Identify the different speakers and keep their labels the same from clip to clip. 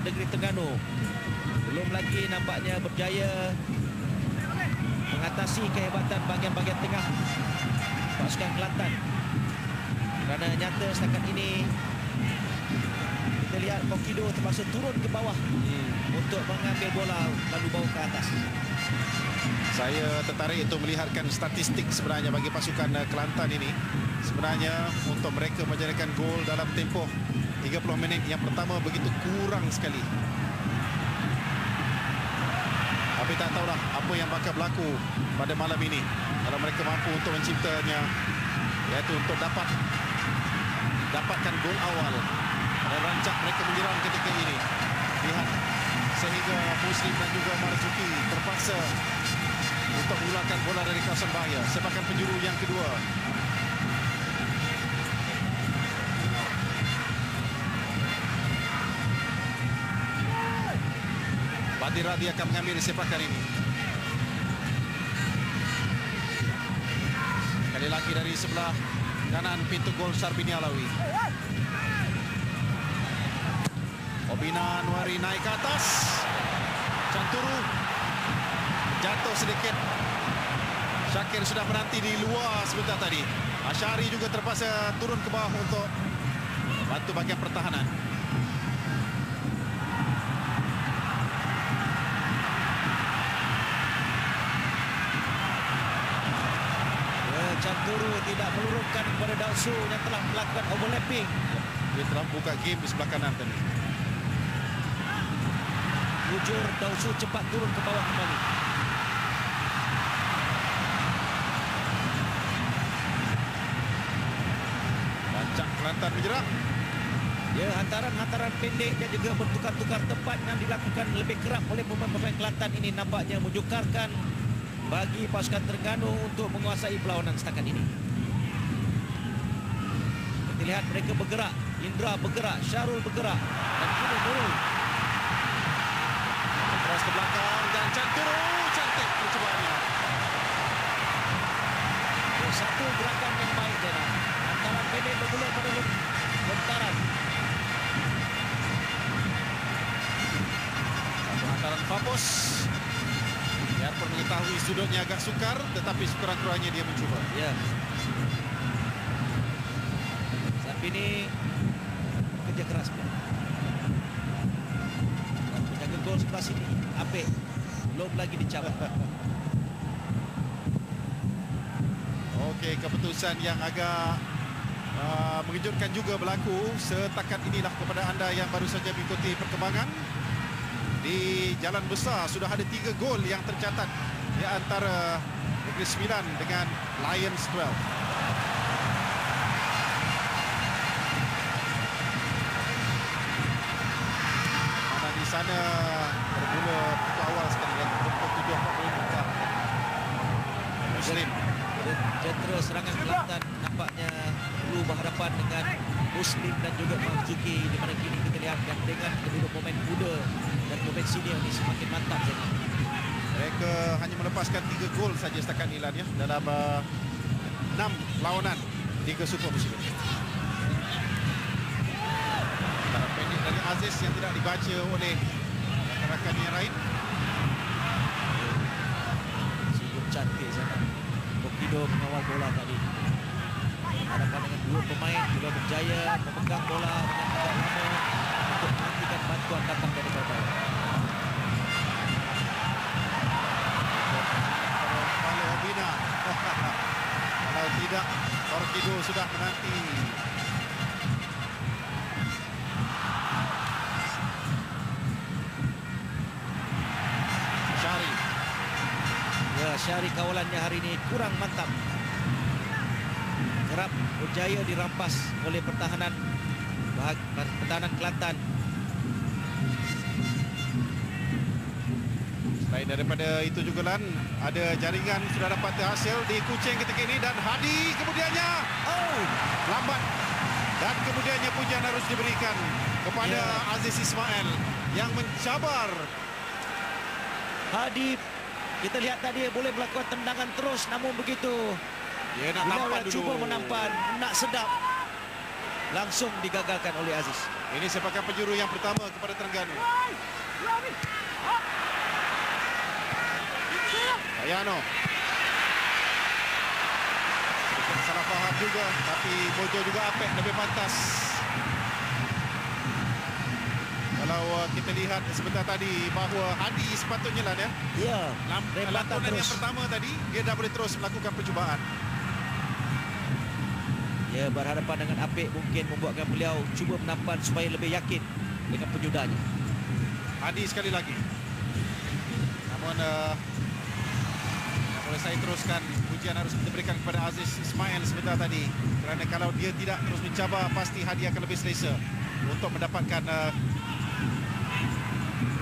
Speaker 1: Negeri Terengganu. Belum lagi nampaknya berjaya mengatasi kehebatan bahagian-bahagian tengah pasukan Kelantan. Kerana nyata setakat ini kita lihat Kokido terpaksa turun ke bawah
Speaker 2: Hmm.
Speaker 1: untuk mengambil bola lalu bawa ke atas.
Speaker 2: Saya tertarik untuk melihatkan statistik sebenarnya bagi pasukan Kelantan ini. Sebenarnya untuk mereka menjadikan gol dalam tempoh 30 minit yang pertama begitu kurang sekali. Tapi tak tahulah apa yang bakal berlaku pada malam ini. Kalau mereka mampu untuk menciptanya iaitu untuk dapat dapatkan gol awal dan rancak mereka menyerang ketika ini. Lihat sehingga Muslim dan juga Marzuki terpaksa untuk mengeluarkan bola dari kawasan bahaya. Sepakan penjuru yang kedua. Badir Radi akan mengambil sepakan ini. Kali lagi dari sebelah kanan pintu gol Sarbini Alawi. Obina Nuari naik ke atas. Canturu jatuh sedikit. Syakir sudah menanti di luar sebentar tadi. Asyari juga terpaksa turun ke bawah untuk bantu bagian pertahanan.
Speaker 1: Canturu tidak meluruskan kepada Dausu yang telah melakukan overlapping.
Speaker 2: Dia telah buka game di sebelah kanan tadi.
Speaker 1: Bujur Dausu cepat turun ke bawah kembali.
Speaker 2: Rancak Kelantan menyerang.
Speaker 1: Ya, hantaran-hantaran pendek dan juga bertukar-tukar tempat yang dilakukan lebih kerap oleh pemain-pemain Kelantan ini nampaknya menjukarkan bagi pasukan Terengganu untuk menguasai perlawanan setakat ini. Kita lihat mereka bergerak, Indra bergerak, Syarul bergerak dan kini Nurul.
Speaker 2: Terus ke belakang dan Canturu cantik percobaannya.
Speaker 1: Ya, satu gerakan yang baik Dena. Hantaran pendek berguna pada lontaran.
Speaker 2: Satu hantaran Famos. Mengetahui sudutnya agak sukar tetapi sekurang-kurangnya dia mencuba.
Speaker 1: Ya. Sampai ini kerja keras dia. Dan Penjaga gol sebelah sini, Apik. Belum lagi dicabat.
Speaker 2: Okey, keputusan yang agak uh, mengejutkan juga berlaku setakat inilah kepada anda yang baru saja mengikuti perkembangan di Jalan Besar sudah ada tiga gol yang tercatat di antara Negeri Sembilan dengan Lions 12. Mana di sana bermula pintu awal sekali yang pukul 7.45 Muslim
Speaker 1: Jentera serangan Kelantan nampaknya perlu berhadapan dengan Muslim dan juga Marzuki di mana kini kita lihat gandengan kedua pemain muda dan pemain senior ini semakin mantap jadi.
Speaker 2: Mereka hanya melepaskan 3 gol saja setakat ini Lan, ya dalam uh, 6 lawanan Liga Super musim ini. Antara pendek dari Aziz yang tidak dibaca oleh rakan-rakan yang lain.
Speaker 1: Sungguh cantik sana. Bokido mengawal bola tadi. Hadapan dengan dua pemain juga berjaya memegang bola dengan agak lama untuk menantikan bantuan datang dari bawah.
Speaker 2: Obina Kalau tidak Torkido sudah menanti Syari
Speaker 1: Ya, Syari kawalannya hari ini kurang mantap. Kerap berjaya dirampas oleh pertahanan pertahanan Kelantan.
Speaker 2: Selain daripada itu juga Lan Ada jaringan sudah dapat terhasil Di kucing ketika ini Dan Hadi kemudiannya.
Speaker 1: Oh,
Speaker 2: lambat. Dan kemudiannya pujian harus diberikan kepada
Speaker 1: Ya.
Speaker 2: Aziz Ismail yang mencabar.
Speaker 1: Hadi kita lihat tadi boleh melakukan tendangan terus namun begitu.
Speaker 2: Dia nak
Speaker 1: bila orang
Speaker 2: dulu.
Speaker 1: cuba menampan nak sedap. Langsung digagalkan oleh Aziz.
Speaker 2: Ini sepakan penjuru yang pertama kepada Terengganu. Ayano. Salah faham juga tapi Bojo juga apek lebih pantas. Kalau uh, kita lihat sebentar tadi bahawa Hadi sepatutnya lah ya.
Speaker 1: Ya,
Speaker 2: Lam, lakonan yang pertama tadi dia dah boleh terus melakukan percubaan.
Speaker 1: Ya, berhadapan dengan Apik mungkin membuatkan beliau cuba menampan supaya lebih yakin dengan penyudanya.
Speaker 2: Hadi sekali lagi. Namun uh, boleh saya teruskan pujian harus kita berikan kepada Aziz Ismail sebentar tadi. Kerana kalau dia tidak terus mencabar pasti Hadi akan lebih selesa untuk mendapatkan uh,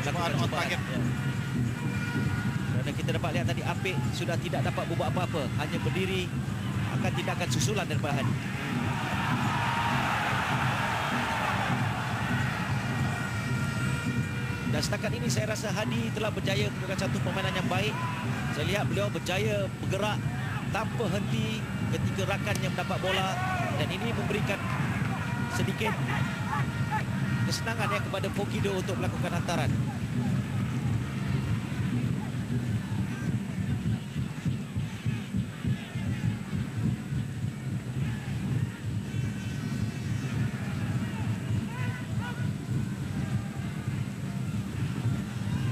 Speaker 2: cubaan on target.
Speaker 1: Ya. Kerana kita dapat lihat tadi Apik sudah tidak dapat berbuat apa-apa, hanya berdiri akan tindakan susulan daripada Hadi. Dan setakat ini saya rasa Hadi telah berjaya menunjukkan satu permainan yang baik. Saya lihat beliau berjaya bergerak tanpa henti ketika rakannya mendapat bola dan ini memberikan sedikit kesenangan ya kepada Fokido untuk melakukan hantaran.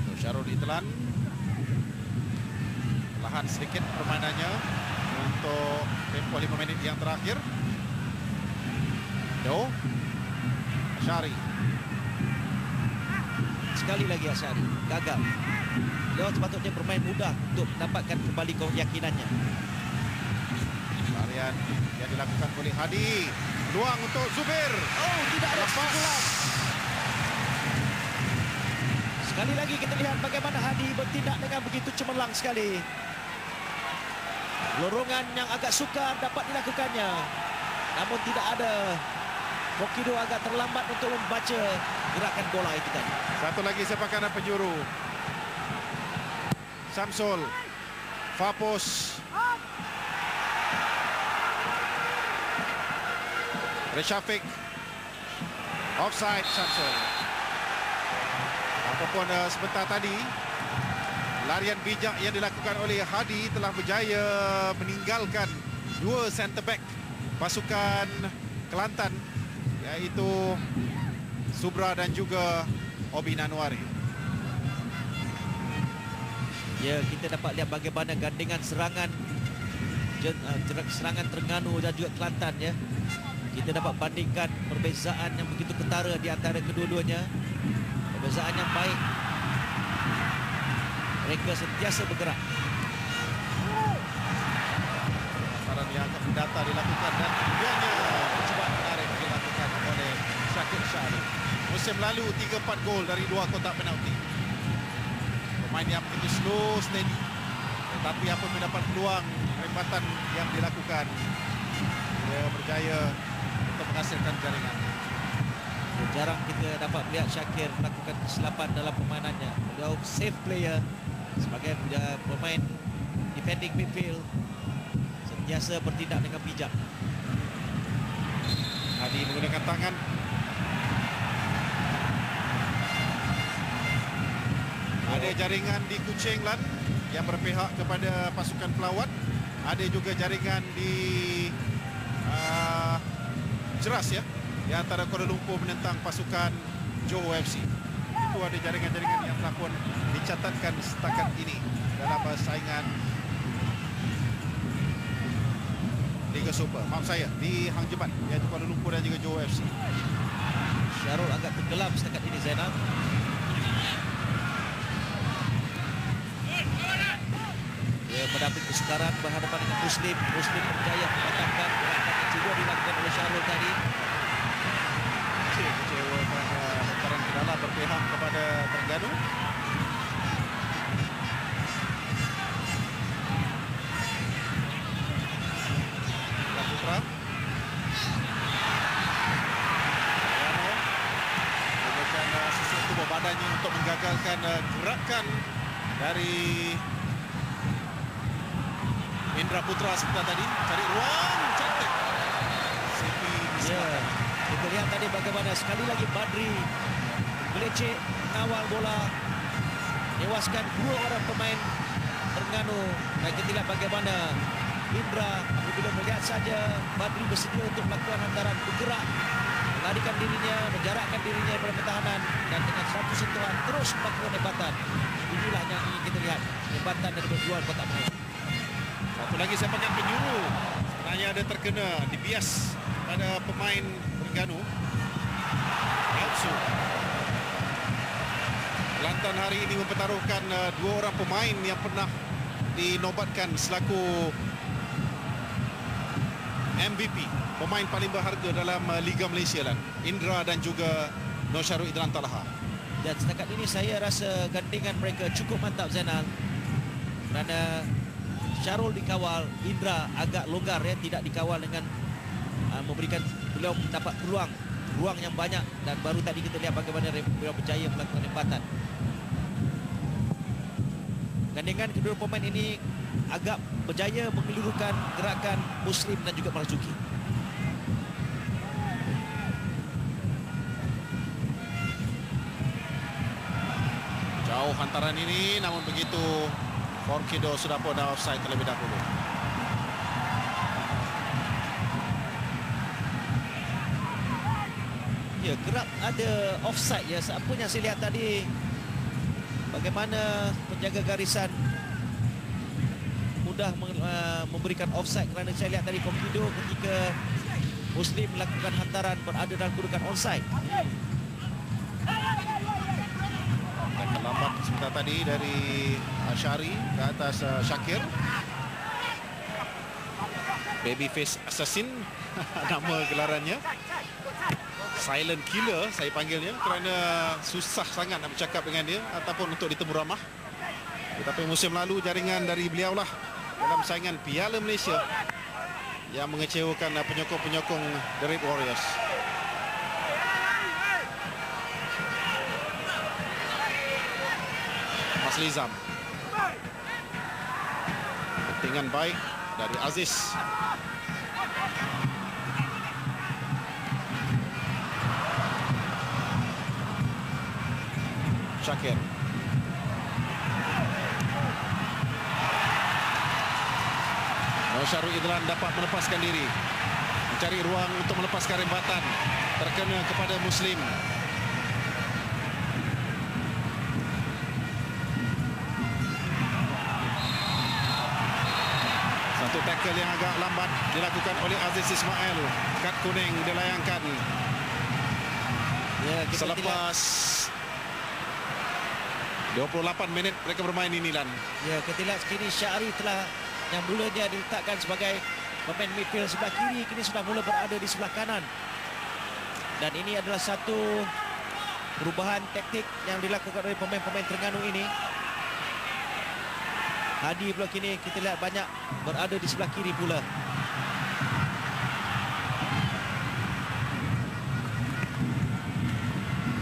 Speaker 2: Untuk Syarul Itelan Perlahan sedikit permainannya Untuk tempoh 5 minit yang terakhir Do Syari
Speaker 1: Sekali lagi Asyari gagal. Beliau sepatutnya bermain mudah untuk mendapatkan kembali keyakinannya.
Speaker 2: Larian yang dilakukan oleh Hadi Peluang untuk Zubir
Speaker 1: Oh, tidak ada kesimpulan. Sekali lagi kita lihat bagaimana Hadi bertindak dengan begitu cemerlang sekali. Lorongan yang agak sukar dapat dilakukannya. Namun tidak ada Mokido agak terlambat untuk membaca gerakan bola itu tadi.
Speaker 2: Satu lagi sepakan penjuru. Samsul. Fapos Reshafiq Offside Samsul. Apapun uh, sebentar tadi Larian bijak yang dilakukan oleh Hadi telah berjaya meninggalkan dua centre back pasukan Kelantan iaitu Subra dan juga Obi Nanwari.
Speaker 1: Ya, kita dapat lihat bagaimana gandingan serangan jer- serangan Terengganu dan juga Kelantan ya. Kita dapat bandingkan perbezaan yang begitu ketara di antara kedua-duanya. Perbezaan yang baik. Mereka sentiasa bergerak.
Speaker 2: Saran yang akan mendata dilakukan dan kemudiannya percubaan menarik dilakukan oleh Syakir Syahri. Musim lalu 3-4 gol dari dua kotak penalti. Pemain yang begitu slow, steady. Tetapi apabila mendapat peluang rembatan yang dilakukan, dia berjaya untuk menghasilkan jaringan.
Speaker 1: Jarang kita dapat melihat Syakir melakukan kesilapan dalam permainannya. Beliau safe player sebagai pemain defending midfield sentiasa bertindak dengan bijak.
Speaker 2: Hadi menggunakan tangan. Ada jaringan di Kuching Lan yang berpihak kepada pasukan pelawat. Ada juga jaringan di uh, Jeras ya di antara Kuala Lumpur menentang pasukan Johor FC. Itu ada jaringan-jaringan yang telah pun dicatatkan setakat ini dalam uh, saingan Liga Super. Maaf saya di Hang Jebat iaitu Kuala Lumpur dan juga Johor FC.
Speaker 1: Syarul agak tenggelam setakat ini Zainal. Mendapat kesukaran berhadapan dengan Muslim. Muslim berjaya mematangkan gerakan yang juga dilakukan oleh Syarul tadi.
Speaker 2: Kecil kecewa kerana hantaran berpihak kepada Terengganu. Uh, badannya untuk menggagalkan uh, gerakan dari Indra Putra sebentar tadi. Cari ruang cantik.
Speaker 1: Ya.
Speaker 2: diselamatkan.
Speaker 1: Kita lihat tadi bagaimana sekali lagi Badri meleceh mengawal bola menewaskan dua orang pemain Terengganu dan kita lihat bagaimana Indra apabila melihat saja Badri bersedia untuk melakukan hantaran bergerak melarikan dirinya, menjarakkan dirinya daripada pertahanan dan dengan satu sentuhan terus melakukan hebatan. Inilah yang ingin kita lihat, hebatan dari luar kotak penalti.
Speaker 2: Satu lagi sepakan penjuru. Sebenarnya ada terkena dibias pada pemain Terengganu. Elsu. Kelantan hari ini mempertaruhkan uh, dua orang pemain yang pernah dinobatkan selaku MVP, pemain paling berharga dalam uh, Liga Malaysia lan. Indra dan juga Nosyarul Idran Talaha.
Speaker 1: Dan setakat ini saya rasa gandingan mereka cukup mantap Zainal. Kerana Syarul dikawal, Indra agak longgar ya, tidak dikawal dengan uh, memberikan beliau dapat peluang ruang yang banyak dan baru tadi kita lihat bagaimana beliau berjaya melakukan lempatan. Gandingan kedua pemain ini agak berjaya mengelurukan gerakan Muslim dan juga Marzuki.
Speaker 2: Jauh hantaran ini namun begitu Forkido sudah pun dah offside terlebih dahulu.
Speaker 1: Ya, kerap ada offside ya. Apa yang saya lihat tadi bagaimana penjaga garisan mudah uh, memberikan offside kerana saya lihat tadi Kokido ketika Muslim melakukan hantaran berada dalam kedudukan onside.
Speaker 2: Dan terlambat sebentar tadi dari Ashari ke atas uh, Syakir. Babyface Assassin nama gelarannya. Silent Killer saya panggilnya kerana susah sangat nak bercakap dengan dia ataupun untuk ditemu ramah. Tetapi musim lalu jaringan dari beliau lah dalam saingan Piala Malaysia yang mengecewakan penyokong-penyokong The Red Warriors. Mas Lizam. Pentingan baik dari Aziz. Syakir. Syarul Idlan dapat melepaskan diri. Mencari ruang untuk melepaskan rembatan. Terkena kepada Muslim. Tackle yang agak lambat dilakukan oleh Aziz Ismail. Kad kuning dilayangkan.
Speaker 1: Ya, kita
Speaker 2: Selepas 28 minit mereka bermain ini Lan.
Speaker 1: Ya, kita lihat kini Syahri telah yang mulanya diletakkan sebagai pemain midfield sebelah kiri kini sudah mula berada di sebelah kanan. Dan ini adalah satu perubahan taktik yang dilakukan oleh pemain-pemain Terengganu ini. Hadi pula kini kita lihat banyak berada di sebelah kiri pula.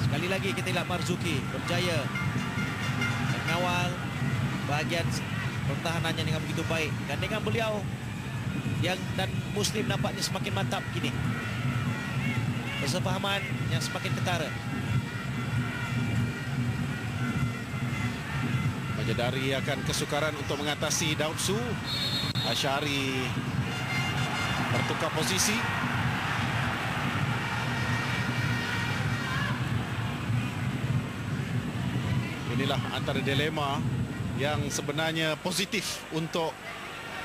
Speaker 1: Sekali lagi kita lihat Marzuki berjaya mengawal bahagian pertahanannya dengan begitu baik dan dengan beliau yang dan Muslim nampaknya semakin mantap kini. Persefahaman yang semakin ketara.
Speaker 2: Majadari akan kesukaran untuk mengatasi Daud Su. Asyari bertukar posisi. Inilah antara dilema yang sebenarnya positif untuk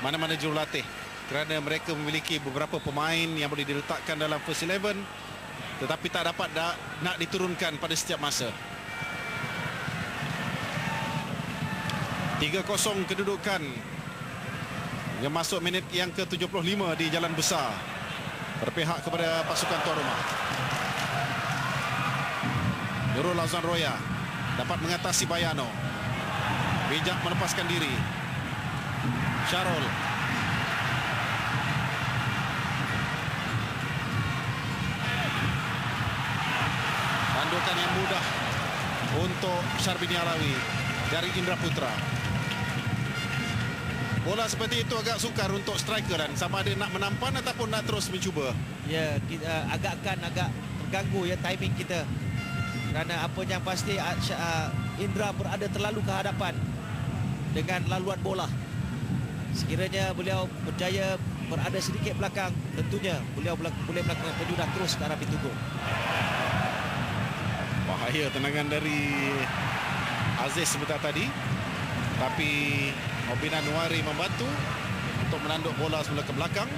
Speaker 2: mana-mana jurulatih kerana mereka memiliki beberapa pemain yang boleh diletakkan dalam first 11 tetapi tak dapat da- nak diturunkan pada setiap masa. 3-0 kedudukan yang masuk minit yang ke-75 di Jalan Besar berpihak kepada pasukan tuan rumah. Nurul Azan Roya dapat mengatasi Bayano. Bijak melepaskan diri. Syarul. Tandukan yang mudah untuk Syarbini Alawi dari Indra Putra. Bola seperti itu agak sukar untuk striker dan sama ada nak menampan ataupun nak terus mencuba.
Speaker 1: Ya, kita agak akan agak terganggu ya timing kita. Kerana apa yang pasti ah, Indra berada terlalu ke hadapan dengan laluan bola. Sekiranya beliau berjaya berada sedikit belakang, tentunya beliau boleh melakukan penjudan terus ke arah pintu gol.
Speaker 2: Bahaya tendangan dari Aziz sebentar tadi. Tapi Obina Nuari membantu untuk menanduk bola semula ke belakang.